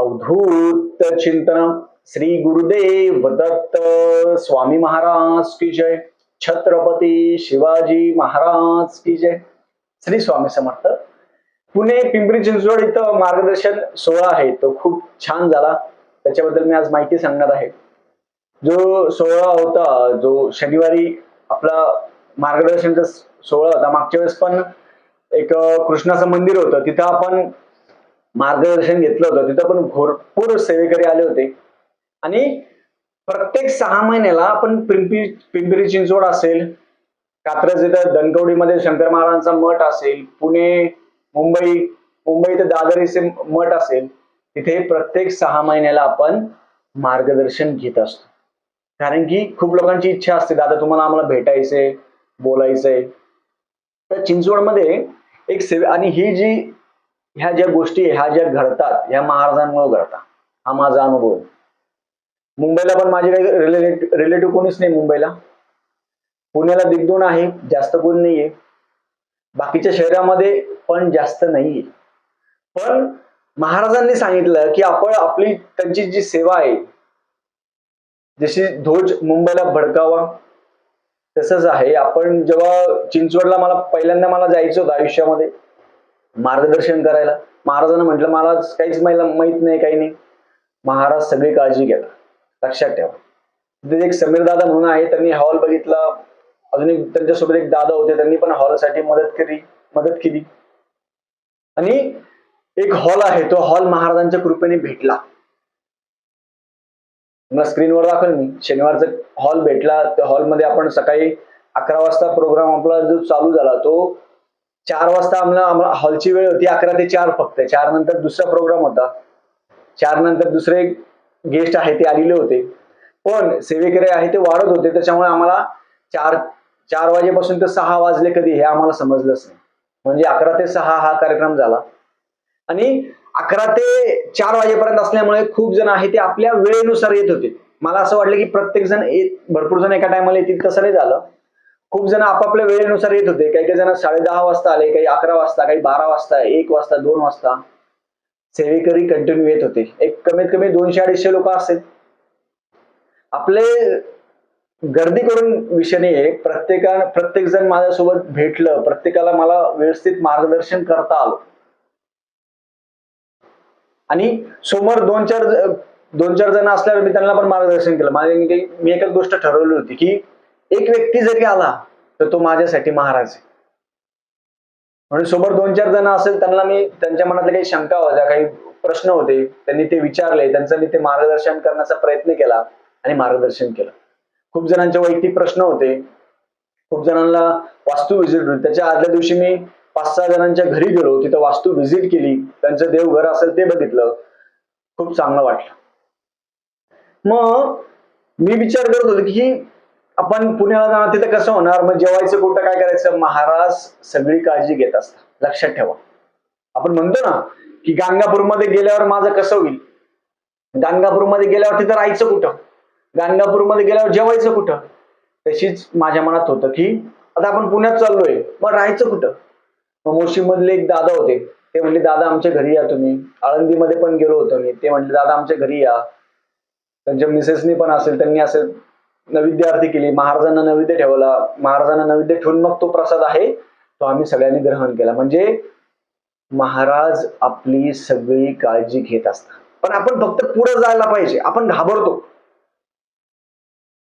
अवधूत चिंतन श्री गुरुदेव दत्त स्वामी महाराज की जय. छत्रपती शिवाजी महाराज की जय. श्री स्वामी समर्थ. पुणे पिंपरी चिंचवड इथं मार्गदर्शन सोहळा आहे. तो खूप छान झाला. त्याच्याबद्दल मी आज माहिती सांगणार आहे. जो सोहळा होता जो शनिवारी आपला मार्गदर्शनचा सोहळा होता मागच्या वेळेस पण एक कृष्णाचं मंदिर होतं. तिथं आपण मार्गदर्शन घेतलं होतं. तिथं पण भरपूर सेवेकरी आले होते. आणि प्रत्येक सहा महिन्याला आपण पिंपरी पिंपरी चिंचवड असेल कात्रज इथं धनकवडीमध्ये शंकर महाराजांचा मठ असेल पुणे मुंबई मुंबई ते दादरीचे मठ असेल तिथे प्रत्येक सहा महिन्याला आपण मार्गदर्शन घेत असतो. कारण की खूप लोकांची इच्छा असते दादा तुम्हाला आम्हाला भेटायचंय बोलायचंय. तर चिंचवडमध्ये एक सेवे आणि ही जी ह्या ज्या गोष्टी ह्या ज्या घडतात ह्या महाराजांमुळे घडतात. हा माझा अनुभव मुंबईला पण माझे काही रिलेटिव्ह रिलेटिव्ह कोणीच नाही मुंबईला. पुण्याला दिग्दोन आहे जास्त कोण नाहीये. बाकीच्या शहरामध्ये पण जास्त नाहीये. पण महाराजांनी सांगितलं की आपण आपली त्यांची जी सेवा आहे जशी ध्वज मुंबईला भडकावा तसंच आहे. आपण जेव्हा चिंचवडला मला पहिल्यांदा मला जायचं होतं आयुष्यामध्ये मार्गदर्शन करायला. महाराजांना म्हटलं मला काहीच मला माहीत नाही काही नाही. महाराज सगळी काळजी घेतात. लक्षात ठेवा. तिथे एक समीर दादा म्हणून आहे त्यांनी हॉल बघितला. अजून एक त्यांच्यासोबत एक दादा होते त्यांनी पण हॉलसाठी मदत केली मदत केली. आणि एक हॉल आहे तो हॉल महाराजांच्या कृपेने भेटला. मला स्क्रीनवर दाखवेल मी. शनिवारचा हॉल भेटला. त्या हॉलमध्ये आपण सकाळी अकरा वाजता प्रोग्राम आपला जो चालू झाला तो चार वाजता आम्हाला आम्हाला हॉलची वेळ होती अकरा ते चार फक्त. चार नंतर दुसरा प्रोग्राम होता. चार नंतर दुसरे गेस्ट आहे ते आलेले होते. पण सेवेकरी आहे ते वाढत होते. त्याच्यामुळे आम्हाला चार चार वाजेपासून ते सहा वाजले कधी हे आम्हाला समजलंच नाही. म्हणजे अकरा ते सहा हा कार्यक्रम झाला. आणि अकरा ते चार वाजेपर्यंत असल्यामुळे खूप जण आहे ते आपल्या वेळेनुसार येत होते. मला असं वाटलं की प्रत्येक जण येत भरपूर जण एका टायमाला येतील तसं नाही झालं. खूप जण आपापल्या वेळेनुसार येत होते. काही काही जण साडे दहा वाजता आले काही अकरा वाजता काही बारा वाजता एक वाजता दोन वाजता. सेवेकरी कंटिन्यू येत होते. एक कमीत कमी दोनशे अडीचशे लोक असेल. आपले गर्दी करून विषय नाहीये. प्रत्येका प्रत्येक जण माझ्यासोबत भेटलं प्रत्येकाला मला व्यवस्थित मार्गदर्शन करता आलं. आणि समोर दोन चार दोन चार जण असल्यावर मी त्यांना पण मार्गदर्शन केलं. माझ्या मी मी एकच गोष्ट ठरवली होती की एक व्यक्ती जरी आला तर तो माझ्यासाठी महाराज आहे. म्हणून सोबत दोन चार जण असेल त्यांना मी त्यांच्या मनातल्या काही शंका होत्या काही प्रश्न होते. त्यांनी ते विचारले त्यांचं मी ते मार्गदर्शन करण्याचा प्रयत्न केला आणि मार्गदर्शन केलं. खूप जणांचे वैयक्तिक प्रश्न होते. खूप जणांना वास्तू व्हिजिट होती. त्याच्या आदल्या दिवशी मी पाच सहा जणांच्या घरी गेलो. तिथं वास्तू व्हिजिट केली. त्यांचं देवघर असेल ते बघितलं. खूप चांगलं वाटलं. मग मी विचार करत होतो की आपण पुण्याला जाणार तिथं कसं होणार? मग जेवायचं कुठं काय करायचं? महाराज सगळी काळजी घेत असतात. लक्षात ठेवा. आपण म्हणतो ना की गाणगापूरमध्ये गेल्यावर माझं कसं होईल? गाणगापूरमध्ये गेल्यावर तिथं राहायचं कुठं? गाणगापूरमध्ये गेल्यावर जेवायचं कुठं? तशीच माझ्या मनात होतं की आता आपण पुण्यात चाललोय मग राहायचं कुठं? मग मोशीमधले एक दादा होते. ते म्हणले दादा आमच्या घरी या तुम्ही. आळंदीमध्ये पण गेलो होतो मी. ते म्हणले दादा आमच्या घरी या. त्यांच्या मिसेसनी पण असेल त्यांनी असेल नैवेद्य आरती केली. महाराजांना नैवेद्य ठेवला. महाराजांना नैवेद्य ठेवून मग तो प्रसाद आहे तो आम्ही सगळ्यांनी ग्रहण केला. म्हणजे महाराज आपली सगळी काळजी घेत असतात. पण आपण फक्त पुढे जायला पाहिजे. आपण घाबरतो.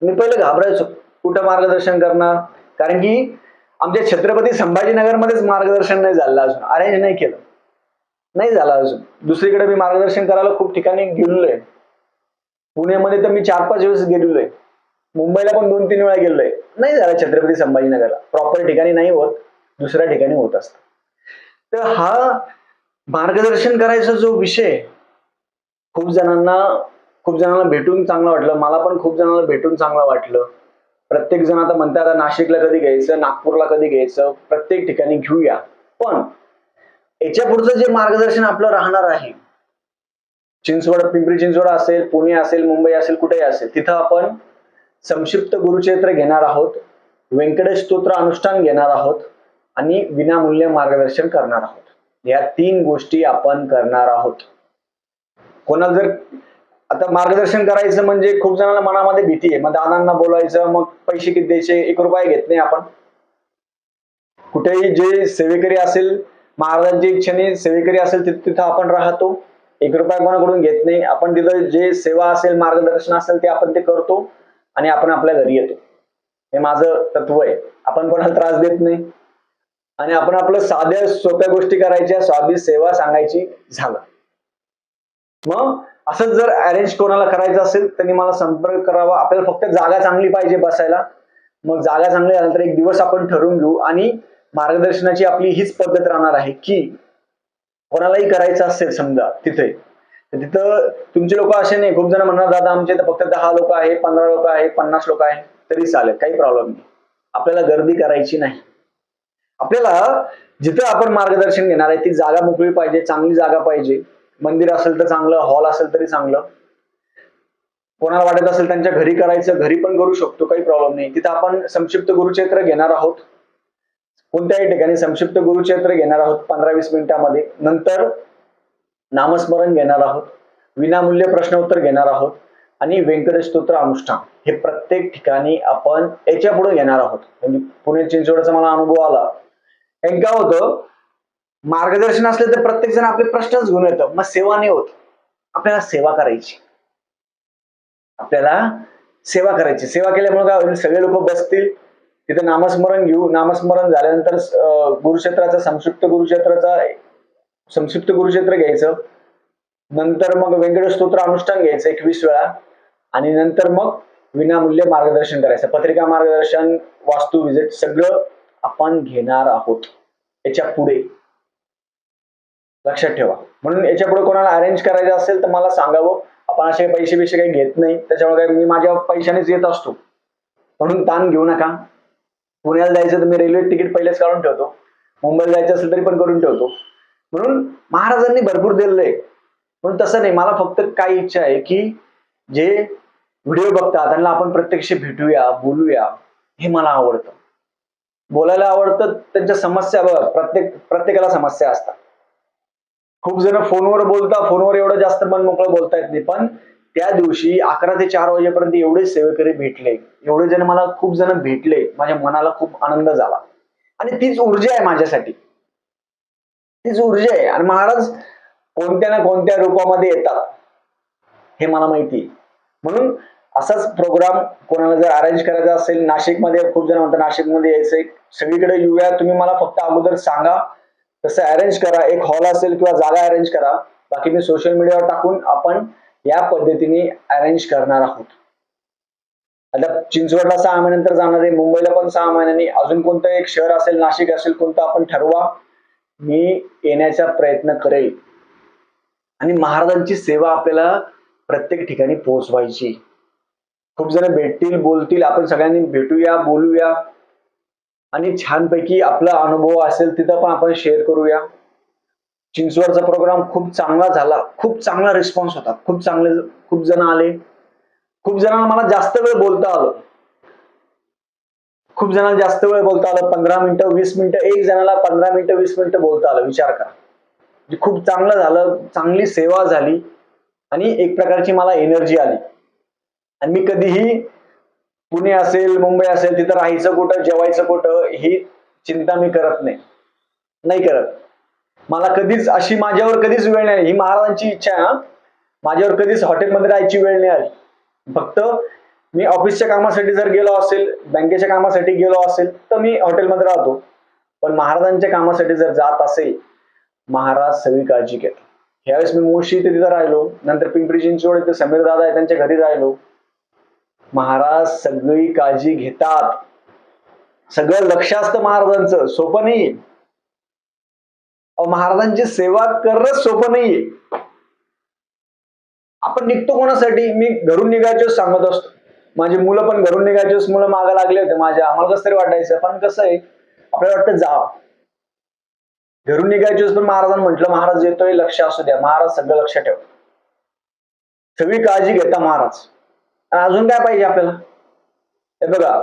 मी पहिले घाबरायचो. कुठं मार्गदर्शन करणार? कारण की आमच्या छत्रपती संभाजीनगरमध्येच मार्गदर्शन नाही झालं अजून. अरेंज नाही केलं. नाही झालं अजून. दुसरीकडे मी मार्गदर्शन करायला खूप ठिकाणी गेलेलोय पुण्यामध्ये तर मी चार पाच वेळेस गेलेलो आहे मुंबईला पण दोन तीन वेळा गेलोय. नाही झाला छत्रपती संभाजीनगरला. प्रॉपर ठिकाणी नाही होत दुसऱ्या ठिकाणी होत असत. तर हा मार्गदर्शन करायचा जो विषय खूप जणांना खूप जणांना भेटून चांगलं वाटलं. मला पण खूप जणांना भेटून चांगलं वाटलं. प्रत्येक जण आता म्हणतात आता नाशिकला कधी घ्यायचं नागपूरला कधी घ्यायचं प्रत्येक ठिकाणी घेऊया. पण याच्या पुढचं जे मार्गदर्शन आपलं राहणार आहे चिंचवड पिंपरी चिंचवड असेल पुणे असेल मुंबई असेल कुठेही असेल तिथं आपण संक्षिप्त गुरुचरित्र घेणार आहोत व्यंकटेश स्तोत्र अनुष्ठान घेणार आहोत आणि विनामूल्य मार्गदर्शन करणार आहोत. या तीन गोष्टी आपण करणार आहोत. कोणाला जर आता मार्गदर्शन करायचं म्हणजे खूप जणांना मनामध्ये भीती आहे. मग दादांना बोलायचं मग पैसे किती द्यायचे एक रुपया घेत नाही आपण. कुठेही जे सेवेकरी असेल महाराजांची इच्छेने सेवेकरी असेल तिथं तिथं आपण राहतो. एक रुपया कोणाकडून घेत नाही. आपण तिथं जे सेवा असेल मार्गदर्शन असेल ते आपण ते करतो. आणि आपण आपल्या घरी येतो. हे माझं तत्व आहे. आपण कोणाला त्रास देत नाही. आणि आपण आपलं साध्या सोप्या गोष्टी करायच्या स्वाभी सेवा सांगायची झालं. मग असंच जर अरेंज कोणाला करायचं असेल त्यांनी मला संपर्क करावा. आपल्याला फक्त जागा चांगली पाहिजे बसायला. मग जागा चांगली झाल्यानंतर एक दिवस आपण ठरवून घेऊ. आणि मार्गदर्शनाची आपली हीच पद्धत राहणार आहे की कोणालाही करायचं असेल समजा तिथे तिथं तुमचे लोक असे नाही. खूप जण म्हणणार दादा आमचे तर फक्त दहा लोक आहे पंधरा लोक आहे पन्नास लोक आहे. तरी चालेल काही प्रॉब्लेम नाही. आपल्याला गर्दी करायची नाही. आपल्याला जिथं आपण मार्गदर्शन घेणार आहे ती जागा मोकळी पाहिजे चांगली जागा पाहिजे. मंदिर असेल तर चांगलं हॉल असेल तरी चांगलं. कोणाला वाटत असेल त्यांच्या घरी करायचं घरी पण करू शकतो काही प्रॉब्लेम नाही. तिथं आपण संक्षिप्त गुरुक्षेत्र घेणार आहोत. कोणत्याही ठिकाणी संक्षिप्त गुरुक्षेत्र घेणार आहोत पंधरा वीस मिनिटामध्ये. नंतर नामस्मरण घेणार आहोत विनामूल्य प्रश्नोत्तर घेणार आहोत आणि व्यंकटेश स्तोत्र अनुष्ठान. हे प्रत्येक ठिकाणी आपण याच्यापुढे घेणार आहोत. म्हणजे पुणे चिंचवडचा मला अनुभव आला. एक काय होतं मार्गदर्शन असलं तर प्रत्येक जण आपले प्रश्नच घेऊन येतं. मग सेवा नाही होत. आपल्याला सेवा करायची. आपल्याला सेवा करायची. सेवा केल्यामुळे काय होईल? सगळे लोक बसतील. तिथे नामस्मरण घेऊ. नामस्मरण झाल्यानंतर गुरुक्षेत्राचा संक्षिप्त गुरुक्षेत्राचा संक्षिप्त गुरुक्षेत्र घ्यायचं. नंतर मग व्यंकट स्तोत्र अनुष्ठान घ्यायचं एकवीस वेळा. आणि नंतर मग विनामूल्य मार्गदर्शन करायचं. पत्रिका मार्गदर्शन वास्तू विजिट सगळं आपण घेणार आहोत. याच्यापुढे. लक्षात ठेवा. म्हणून याच्यापुढे कोणाला अरेंज करायचं असेल तर मला सांगावं. आपण असे पैसे बिशे काही घेत नाही. त्याच्यामुळे काही मी माझ्या पैशानेच येत असतो. म्हणून ताण घेऊ नका. पुण्याला जायचं तर मी रेल्वे तिकीट पहिलेच काढून ठेवतो. मुंबईला जायचं असेल तरी पण करून ठेवतो. म्हणून महाराजांनी भरपूर दिलेलं आहे म्हणून तसं नाही मला फक्त काय इच्छा आहे की जे व्हिडिओ बघतात त्यांना आपण प्रत्यक्ष भेटूया बोलूया हे मला आवडतं. बोलायला आवडतं त्यांच्या समस्या बघ प्रत्येक प्रत्येकाला समस्या असतात. खूप जण फोनवर बोलता फोनवर एवढं जास्त मन मोकळं बोलता येत नाही पण त्या दिवशी अकरा ते चार वाजेपर्यंत एवढे सेवेकरी भेटले एवढे जण मला खूप जण भेटले माझ्या मनाला खूप आनंद झाला. आणि तीच ऊर्जा आहे माझ्यासाठी. तीच ऊर्जा आहे. आणि महाराज कोणत्या ना कोणत्या रूपामध्ये येतात हे मला माहिती आहे. म्हणून असाच प्रोग्राम कोणाला जर अरेंज करायचा असेल नाशिकमध्ये खूप जण म्हणतात नाशिकमध्ये यायचंय सगळीकडे येऊया तुम्ही मला फक्त अगोदर सांगा. तसं अरेंज करा. एक हॉल असेल किंवा जागा अरेंज करा. बाकी मी सोशल मीडियावर टाकून आपण या पद्धतीने अरेंज करणार आहोत. आता चिंचवडला सहा महिन्यानंतर जाणार आहे मुंबईला पण सहा महिन्यांनी. अजून कोणतं एक शहर असेल नाशिक असेल कोणतं आपण ठरवा. मी येण्याचा प्रयत्न करेल. आणि महाराजांची सेवा आपल्याला प्रत्येक ठिकाणी पोहोचवायची. खूप जण भेटतील बोलतील आपण सगळ्यांनी भेटूया बोलूया. आणि छानपैकी आपला अनुभव असेल तिथं पण आपण शेअर करूया. चिंचवडचा प्रोग्राम खूप चांगला झाला. खूप चांगला रिस्पॉन्स होता. खूप चांगले खूप जण आले. खूप जणांना मला जास्त वेळ बोलता आलं. खूप जणांना जास्त वेळ बोलता आलं पंधरा मिनिटं वीस मिनिटं एक जणाला पंधरा मिनिटं वीस मिनिटं बोलता आलं विचार करा. म्हणजे खूप चांगलं झालं चांगली सेवा झाली आणि एक प्रकारची मला एनर्जी आली. आणि मी कधीही पुणे असेल मुंबई असेल तिथं राहायचं कुठं जेवायचं कुठं ही चिंता मी करत नाही. नाही करत. मला कधीच अशी माझ्यावर कधीच वेळ नाही ही महाराजांची इच्छा आहे माझ्यावर कधीच हॉटेलमध्ये राहायची वेळ नाही आली. फक्त मी ऑफिसच्या कामासाठी जर गेलो असेल बँकेच्या कामासाठी गेलो असेल तर मी हॉटेलमध्ये राहतो. पण महाराजांच्या कामासाठी जर जात असेल महाराज सगळी काळजी घेतात. ह्यावेळेस मी मुळशी इथे तिथं राहिलो नंतर पिंपरी चिंचवड इथे समीर दादा आहे त्यांच्या घरी राहिलो. महाराज सगळी काळजी घेतात. सगळं लक्ष असतं महाराजांचं सोपं नाही महाराजांची सेवा करणं सोपं नाहीये. आपण निघतो कोणासाठी? मी घरून निघायचो सांगत असतो. माझी मुलं पण घरून निघायची मुलं मागा लागले होते माझ्या आम्हाला कसं तरी वाटायचं पण कसं आहे आपल्याला वाटतं जा. घरून निघायची पण महाराजांनी म्हटलं महाराज येतोय लक्ष असू द्या. महाराज सगळं लक्ष ठेव. सगळी काळजी घेता महाराज. आणि अजून काय पाहिजे आपल्याला? हे बघा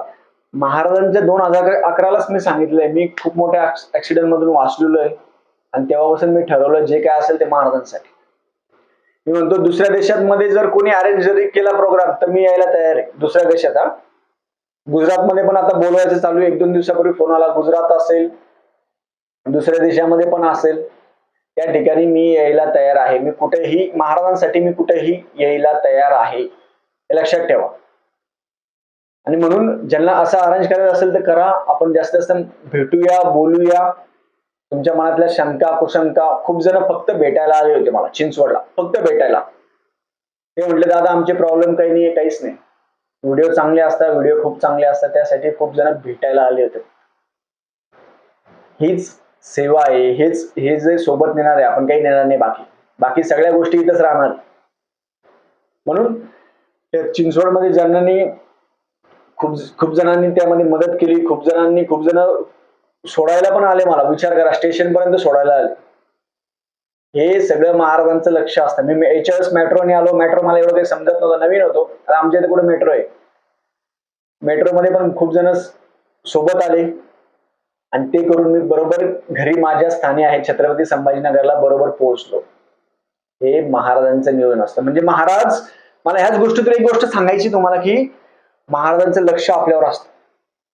महाराजांच्या दोन हजार अकरालाच मी सांगितलंय. मी खूप मोठ्या ऍक्सिडेंट मधून वाचलेलो आहे. आणि तेव्हापासून मी ठरवलं जे काय असेल ते महाराजांसाठी. मी म्हणतो दुसऱ्या देशांमध्ये जर कोणी अरेंज जरी केला प्रोग्राम तर मी यायला तयार आहे. दुसऱ्या देशात हा. गुजरातमध्ये पण आता बोलवायचं चालू आहे. एक दोन दिवसापूर्वी फोन आला गुजरात असेल दुसऱ्या देशामध्ये पण असेल. त्या ठिकाणी मी यायला तयार आहे. मी कुठेही महाराजांसाठी मी कुठेही यायला तयार आहे. हे लक्षात ठेवा. आणि म्हणून ज्यांना असं अरेंज करायचं असेल तर करा. आपण जास्त जास्त भेटूया बोलूया. तुमच्या मनातल्या शंका कुशंका खूप जण फक्त भेटायला आले होते मला चिंचवडला फक्त भेटायला. ते म्हटले दादा आमचे प्रॉब्लेम काही नाही काहीच नाही. व्हिडिओ चांगले असतात व्हिडिओ खूप चांगले असतात त्यासाठी खूप जण भेटायला आले होते. हीच सेवा आहे हेच हे जे सोबत नेणार आहे आपण काही नेणार नाही बाकी. बाकी सगळ्या गोष्टी इथंच राहणार. म्हणून चिंचवडमध्ये ज्यांनी खूप खूप जणांनी त्यामध्ये मदत केली खूप जणांनी खूप जण सोडायला पण आले मला. विचार करा स्टेशन पर्यंत सोडायला आले. हे सगळं महाराजांचं लक्ष असतं. मी याच्यावेळेस मेट्रोने आलो. मेट्रो मला एवढं काही समजत नव्हतं. नवीन होतो. आता आमच्या इथे कुठे मेट्रो आहे? मेट्रोमध्ये पण खूप जण सोबत आले. आणि ते करून मी बरोबर घरी माझ्या स्थानी आहे छत्रपती संभाजीनगरला बरोबर पोहोचलो. हे महाराजांचं नियोजन असतं. म्हणजे महाराज मला ह्याच गोष्टीतून एक गोष्ट सांगायची तुम्हाला की महाराजांचं लक्ष आपल्यावर असतं.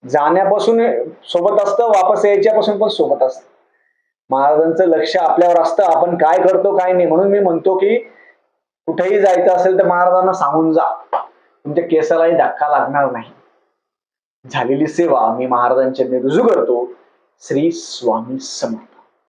जाण्यापासून सोबत असतं वापस यायच्यापासून पण सोबत असतं. महाराजांचं लक्ष आपल्यावर असतं आपण काय करतो काय नाही. म्हणून मी म्हणतो की कुठेही जायचं असेल तर महाराजांना सांगून जा. तुमच्या केसालाही धक्का लागणार नाही. झालेली सेवा मी महाराजांच्या रुजू करतो. श्री स्वामी समर्थ.